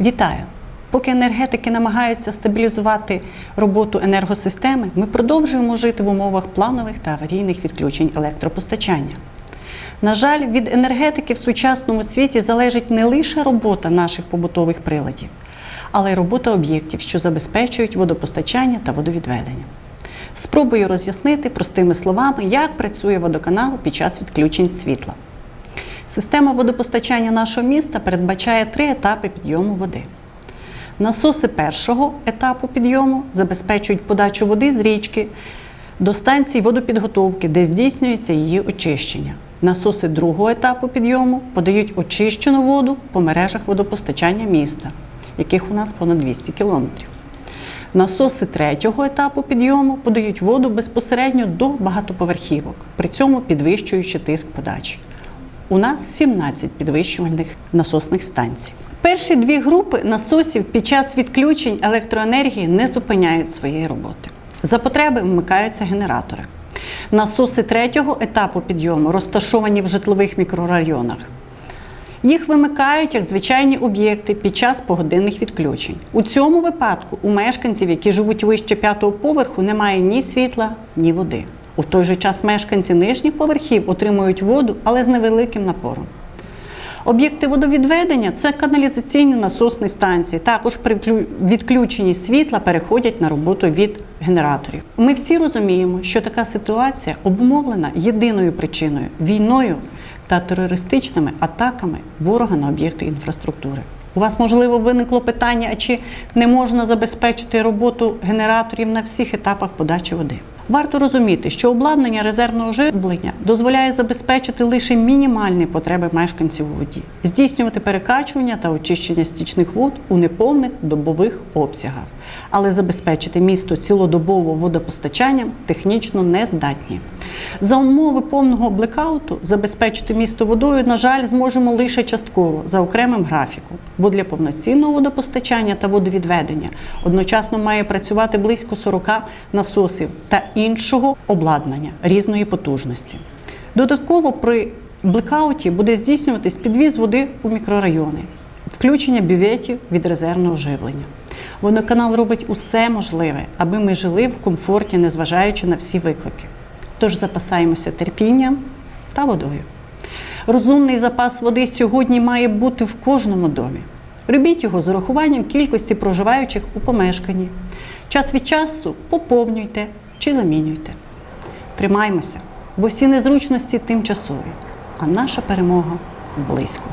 Вітаю! Поки енергетики намагаються стабілізувати роботу енергосистеми, ми продовжуємо жити в умовах планових та аварійних відключень електропостачання. На жаль, від енергетики в сучасному світі залежить не лише робота наших побутових приладів, але й робота об'єктів, що забезпечують водопостачання та водовідведення. Спробую роз'яснити простими словами, як працює водоканал під час відключень світла. Система водопостачання нашого міста передбачає три етапи підйому води. Насоси першого етапу підйому забезпечують подачу води з річки до станції водопідготовки, де здійснюється її очищення. Насоси другого етапу підйому подають очищену воду по мережах водопостачання міста, яких у нас понад 200 кілометрів. Насоси третього етапу підйому подають воду безпосередньо до багатоповерхівок, при цьому підвищуючи тиск подачі. У нас 17 підвищувальних насосних станцій. Перші дві групи насосів під час відключень електроенергії не зупиняють своєї роботи. За потреби вмикаються генератори. Насоси третього етапу підйому розташовані в житлових мікрорайонах. Їх вимикають як звичайні об'єкти під час погодинних відключень. У цьому випадку у мешканців, які живуть вище п'ятого поверху, немає ні світла, ні води. У той же час мешканці нижніх поверхів отримують воду, але з невеликим напором. Об'єкти водовідведення це каналізаційні насосні станції. Також при відключенні світла переходять на роботу від генераторів. Ми всі розуміємо, що така ситуація обумовлена єдиною причиною війною та терористичними атаками ворога на об'єкти інфраструктури. У вас можливо виникло питання, чи не можна забезпечити роботу генераторів на всіх етапах подачі води? Варто розуміти, що обладнання резервного живлення дозволяє забезпечити лише мінімальні потреби мешканців у воді, здійснювати перекачування та очищення стічних вод у неповних добових обсягах, але забезпечити місто цілодобово водопостачанням технічно не здатні. За умови повного блекауту забезпечити місто водою, на жаль, зможемо лише частково за окремим графіком, бо для повноцінного водопостачання та водовідведення одночасно має працювати близько 40 насосів та іншого обладнання різної потужності. Додатково при блекауті буде здійснюватись підвіз води у мікрорайони, включення бюветів від резервного живлення. Водоканал робить усе можливе, аби ми жили в комфорті, незважаючи на всі виклики. Тож запасаємося терпінням та водою. Розумний запас води сьогодні має бути в кожному домі. Робіть його з урахуванням кількості проживаючих у помешканні. Час від часу поповнюйте чи замінюйте. Тримаймося, бо всі незручності тимчасові, а наша перемога близько.